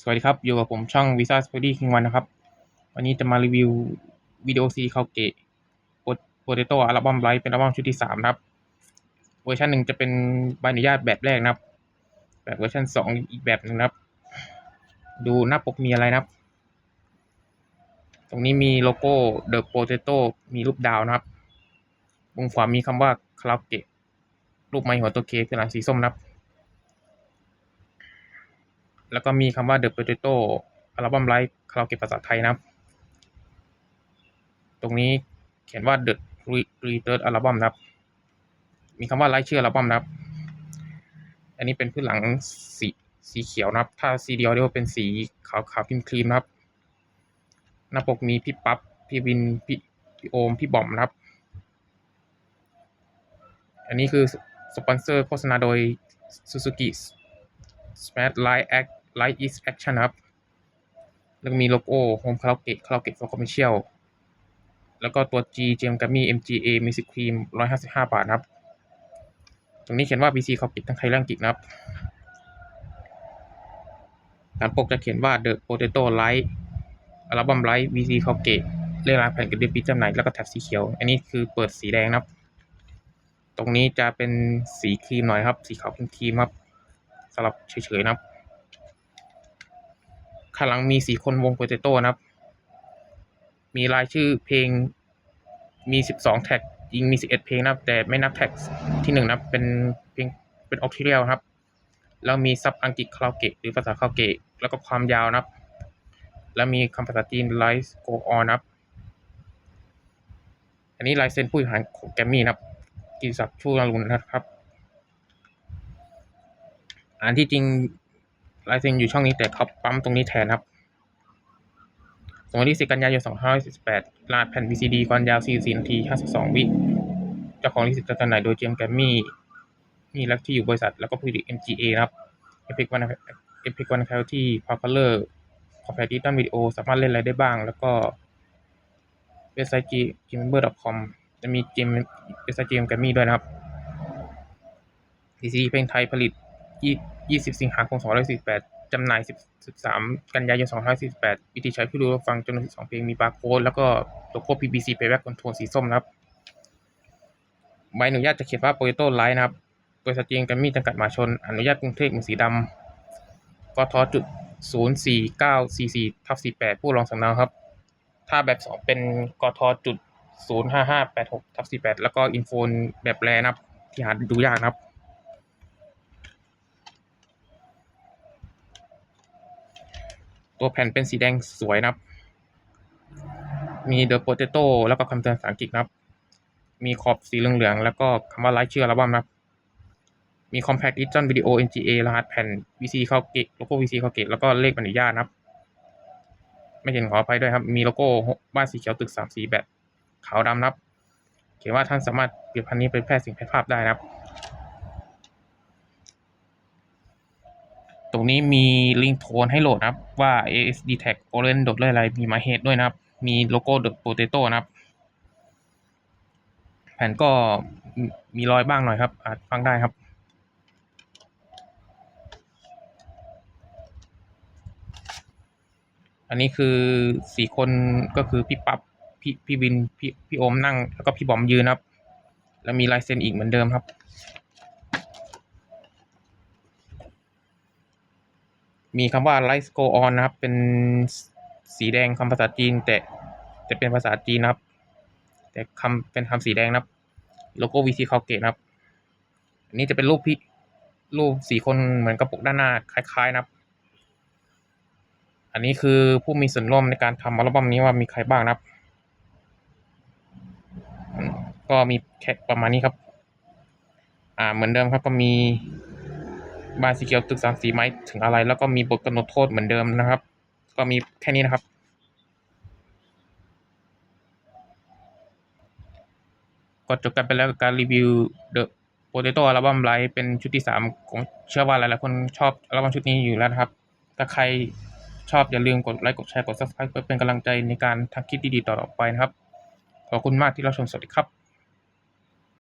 สวัสดีครับ อยู่กับผมช่อง Visa s p o d y King วันนะครับ วันนี้จะมารีวิววิดีโอซีคาเกะโปเตโต้อัลบั้มไลฟ์เป็นอัลบั้มชุดที่สามนะครับ เวอร์ชันหนึ่งจะเป็นใบอนุญาตแบบแรกนะครับ แบบเวอร์ชันสองอีกแบบหนึ่งนะครับ ดูหน้าปกมีอะไรนะครับ ตรงนี้มีโลโก้ The Potato มีรูปดาวนะครับมุมขวามีคำว่าคาราเกะรูปไม้หัวตัวเคคือหลังสีส้มนะครับ แล้วก็มีคำว่า The Potato อัลบั้มไลฟ์คาราโอเกะภาษาไทยนะครับ ตรงนี้เขียนว่า The Re Third อัลบั้มนะครับ มีคำว่าไลฟ์ชื่ออัลบั้มนะครับ อันนี้เป็นพื้นหลังสีสีเขียวนะครับ ถ้าสีดียวเรียวเป็นสีขาวขาวครีมครีมนะครับ หน้าปกมีพี่ปั๊บ พี่วิน พี่พี่โอม พี่บอมนะครับ อันนี้คือสปอนเซอร์โฆษณาโดย Suzuki Smart Light Act Light is Action นครับ แล้วก็มีโลโก้ Home Karaoke Karaoke for Commercial แล้วก็ตัว G g m Gummy MGA Music Cream 155 บาทนะครับ ตรงนี้เขียนว่า BC Karaoke ทั้งไทยและอังกฤษนะครับฐานปกจะเขียนว่า The Potato Light อัลบั้ม Light BC Karaoke เรื่องรางแผ่นกระดิ่งปีจำหน่ายแล้วก็แท็บสีเขียว อันนี้คือเปิดสีแดงนะครับ ตรงนี้จะเป็นสีครีมหน่อยครับ สีขาวเป็นครีมครับสลับเฉยๆนะครับ ข้างหลังมีสี่คนวงโปเตโต้นะครับ มีรายชื่อเพลงมีสิบสองแท็กยิงมีสิบเอ็ดเพลงนะครับ แต่ไม่นับแท็กที่หนึ่งนะครับเป็นเพลงเป็นออกทิเรียลครับ แล้วมีซับอังกฤษคาราโอเกะหรือภาษาคาราโอเกะแล้วก็ความยาวนะครับ แล้วมีคำภาษาจีน Life Go On นนะครับ อันนี้ลายเซ็นผู้บริหารของแกรมมี่นะครับกิศักดิ์ชูนรุนนะครับ อันที่จริง ลายเซ็นอยู่ช่องนี้แต่เขาปั๊มตรงนี้แทนครับสงวันที่10กันยายน2548รหัสแผ่น VCD ความยาว 44 นาที 52 วิ เจ้าของลิขสิทธิ์จำหน่ายโดยเจมส์แกรมมี่ มีรักที่อยู่บริษัท แล้วก็ผู้ผลิต MGA นะครับ Epic One Epic One Quality Power Color Compact Digital Video สามารถเล่นอะไรได้บ้าง แล้วก็เว็บไซต์ gmember.com จะมีเกมเว็บไซต์เกมแกรมมี่ด้วยนะครับ VCD เพลงไทยผลิต 20สิบสิงหาคม2548จำหน่าย13กันยายน2548วิธีใช้ผู้ดูรับฟังจำนวน12เพลงมีบาร์โค้ดแล้วก็โลโก้ PBC Playback Control สีส้มนะครับใบอนุญาตจะเขียนว่า Potato Light นะครับบริษัทเจียงกรมมี่จำกัดมหาชน อนุญาตกรุงเทพมือสีดำกทจุด04944ทับ48ผู้รองสำเนาครับ ถ้าแบบ2เป็นกทจุด05586ทับ48แล้วก็อินโฟนแบบแรนะครับ ที่หาดูยากนะครับ ตัวแผ่นเป็นสีแดงสวยนะครับ มี The Potato แล้วก็คำเตือนภาษาอังกฤษนะครับ มีขอบสีเหลืองๆ แล้วก็คำว่าไลฟ์ชื่ออัลบั้มนะครับ มี Compact Edition Video NGA รหัสแผ่น VC เข้าเกตโลโก้ VC เข้าเกตแล้วก็เลขอนุญาตนะครับ ไม่เห็นขออภัยด้วยครับ มีโลโก้บ้านสีเขียวตึกสามสีแบบขาวดำนะครับ เขียนว่าท่านสามารถเปลี่ยนพันนี้เป็นแพร่สิ่งแพร่ภาพได้นะครับ รงนี้มีลิงก์โทนให้โหลดนะครับว่า ASD tag orange โดดเลยอะไรมีมาเหตุด้วยนะครับ มีโลโก้ The Potato นะครับ แผ่นก็มีรอยบ้างหน่อยครับ อาจฟังได้ครับอันนี้คือสี่คนก็คือพี่ปับ๊บพี่พี่วินพี่พี่โอมนั่ง แล้วก็พี่บอมยืนครับ แล้วมีลายเซ็นอีกเหมือนเดิมครับ มีคำว่า Light Go On นะครับ เป็นสีแดงคำภาษาจีน แต่จะเป็นภาษาจีนนะครับ แต่คำเป็นคำสีแดงนะครับ โลโก้ VC คาเกตนะครับ อันนี้จะเป็นรูปพี่รูปสี่คนเหมือนกระปุกด้านหน้าคล้ายๆนะครับ อันนี้คือผู้มีส่วนร่วมในการทำอัลบั้มนี้ว่ามีใครบ้างนะครับ ก็มีแค่ประมาณนี้ครับ อ่าเหมือนเดิมครับก็มี บ้านสีเขียวตึกสามสีไม้ถึงอะไร แล้วก็มีบทกำหนดโทษเหมือนเดิมนะครับ ก็มีแค่นี้นะครับ ก็จบกันไปแล้วกับการรีวิว The Potato อัลบั้มไลฟ์เป็นชุดที่สามผมเชื่อว่าหลายๆคนชอบอัลบั้มชุดนี้อยู่แล้วนะครับ ถ้าใครชอบอย่าลืมกดไลค์กดแชร์กด subscribe เพื่อเป็นกำลังใจในการทำคลิปดีๆต่อไปนะครับ ขอบคุณมากที่รับชมสวัสดีครับ